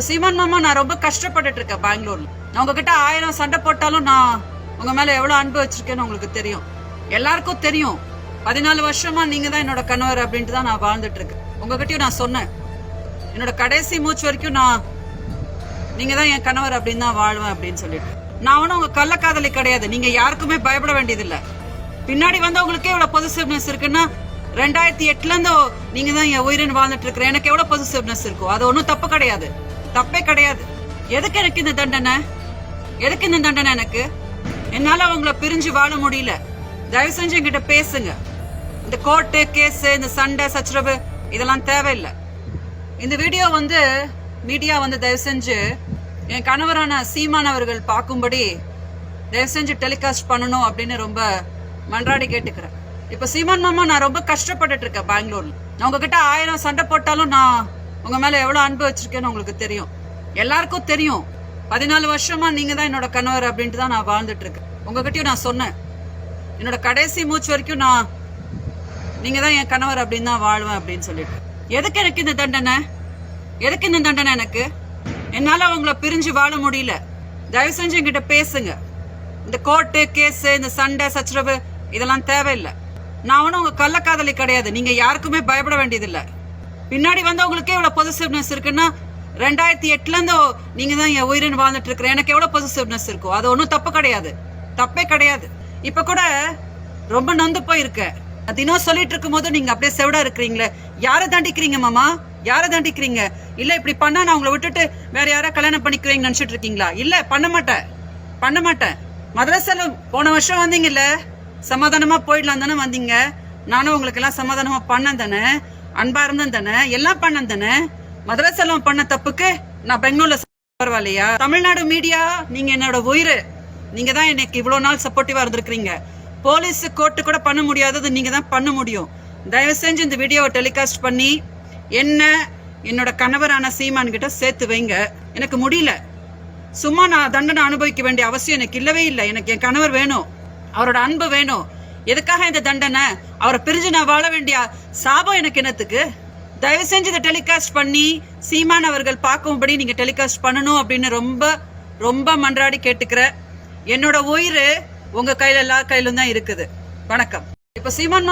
இப்போ சீமான் மாமா நான் ரொம்ப கஷ்டப்பட்டுட்டு இருக்கேன் பெங்களூர்ல. நான் உங்ககிட்ட ஆயிரம் சண்டை போட்டாலும் நான் உங்க மேல எவ்வளவு அன்பு வச்சிருக்கேன்னு உங்களுக்கு தெரியும். எல்லாருக்கும் தெரியும். பதினாலு வருஷமா நீங்க தான் என்னோட கணவர் அப்படின்ட்டு தான் நான் வாழ்ந்துட்டு இருக்கேன் உங்ககிட்டயும் நான் சொன்னேன். என்னோட கடைசி மூச்சு வரைக்கும் நான் நீங்க தான் என் கணவர் அப்படின்னு தான் வாழ்வேன் அப்படின்னு சொல்லிட்டு. நான் ஒன்றும் உங்க கள்ளக்காதலி கிடையாது. நீங்க யாருக்குமே பயப்பட வேண்டியதில்லை. பின்னாடி வந்தவங்களுக்கே இவ்வளவு பொசிசிவ்னஸ் இருக்குன்னா ரெண்டாயிரத்தி எட்டுல இருந்து நீங்க தான் என் உயிரின் வாழ்ந்துட்டு இருக்கிற எனக்கு எவ்வளவு பொசிசிவ்னஸ் இருக்கும் அது ஒன்றும் தப்பு கிடையாது. தப்பே கிடையாது. எதுக்கு எனக்கு இந்த தண்டனை? எதுக்கு இந்த தண்டனை எனக்கு? என்னால அவங்கள பிரிஞ்சு வாழ முடியல. தயவு செஞ்சு என்கிட்ட பேசுங்க. இந்த கோர்ட்டு கேஸ் இந்த சண்டை சச்சரவு இதெல்லாம் தேவையில்லை. இந்த வீடியோ வந்து மீடியா வந்து தயவு செஞ்சு என் கணவரான சீமான் அவர்கள் பார்க்கும்படி தயவு செஞ்சு டெலிகாஸ்ட் பண்ணணும் அப்படின்னு ரொம்ப மன்றாடி கேட்டுக்கிறேன். இப்ப சீமான் மாமா நான் ரொம்ப கஷ்டப்பட்டுட்டு இருக்கேன் பெங்களூர்ல. நான் உங்ககிட்ட ஆயிரம் சண்டை போட்டாலும் நான் உங்க மேல எவ்வளவு அன்பு வச்சிருக்கேன்னு உங்களுக்கு தெரியும். எல்லாருக்கும் தெரியும். பதினாலு வருஷமா நீங்க தான் என்னோட கணவர் அப்படின்ட்டு தான் நான் வாழ்ந்துட்டு இருக்கேன். உங்ககிட்டயும் நான் சொன்னேன். என்னோட கடைசி மூச்சு வரைக்கும் நான் நீங்க தான் என் கணவர் அப்படின்னு தான் வாழ்வேன் அப்படின்னு சொல்லிட்டு. எதுக்கு எனக்கு இந்த தண்டனை? எதுக்கு இந்த தண்டனை எனக்கு? என்னால அவங்கள பிரிஞ்சு வாழ முடியல. தயவு செஞ்சு என்கிட்ட பேசுங்க. இந்த கோர்ட்டு கேஸ் இந்த சண்டை சச்சரவு இதெல்லாம் தேவையில்லை. நான் ஒன்றும் உங்க கள்ளக்காதலி கிடையாது. நீங்க யாருக்குமே பயப்பட வேண்டியதில்லை. பின்னாடி வந்தவங்களுக்கே இவ்வளோ பொசிசிவ்னஸ் இருக்குன்னா ரெண்டாயிரத்தி எட்டுலேருந்து நீங்கள் தான் என் உயிரின் வாழ்ந்துட்டு இருக்கிற எனக்கு எவ்வளோ பொசிசிவ்னஸ் இருக்கும் அது ஒன்றும் தப்பு கிடையாது. தப்பே கிடையாது. இப்போ கூட ரொம்ப நொந்து போயிருக்க. தினம் சொல்லிட்டு இருக்கும் போது நீங்கள் அப்படியே செவிடா இருக்கிறீங்களே. யாரை தாண்டிக்கிறீங்க மாமா? யாரை தாண்டிக்கிறீங்க? இல்லை இப்படி பண்ணா நான் உங்களை விட்டுட்டு வேற யாரா கல்யாணம் பண்ணிக்கிறீங்க நினச்சிட்டு இருக்கீங்களா? இல்லை பண்ண மாட்டேன். பண்ண மாட்டேன். மதரசால போன வருஷம் வந்தீங்கல்ல? சமாதானமாக போயிடலாம் தானே வந்தீங்க? நானும் உங்களுக்கு எல்லாம் பண்ணேன் தானே? அன்பா இருந்தேன் தானே? எல்லாம் பண்ணேன் தானே? மதுரை செல்வம் பண்ண தப்புக்கு நான் பெங்களூர்ல பரவாயில்லையா? தமிழ்நாடு மீடியா நீங்க என்னோட உயிர். நீங்க தான் எனக்கு இவ்வளவு நாள் சப்போர்ட்டிவா இருந்திருக்கீங்க போலீஸ் கோர்ட்டு கூட பண்ண முடியாதது நீங்க தான் பண்ண முடியும். தயவு செஞ்சு இந்த வீடியோவை டெலிகாஸ்ட் பண்ணி என்ன என்னோட கணவரான சீமான் கிட்ட சேர்த்து வைங்க. எனக்கு முடியல. சும்மா நான் தண்டனை அனுபவிக்க வேண்டிய அவசியம் எனக்கு இல்லவே இல்லை. எனக்கு என் கணவர் வேணும். அவரோட அன்பு வேணும். எதுக்காக இந்த தண்டனை? அவரை பிரிஞ்சு நான் வாழ வேண்டிய சாபம் எனக்கு என்னத்துக்கு? தயவு செஞ்சு இதை டெலிகாஸ்ட் பண்ணி சீமான் அவர்கள் பார்க்கும்படி நீங்க டெலிகாஸ்ட் பண்ணணும் அப்படின்னு ரொம்ப ரொம்ப மன்றாடி கேட்டுக்கிற என்னோட உயிர் உங்க கையில எல்லா கையிலும் தான் இருக்குது. வணக்கம். இப்ப சீமான்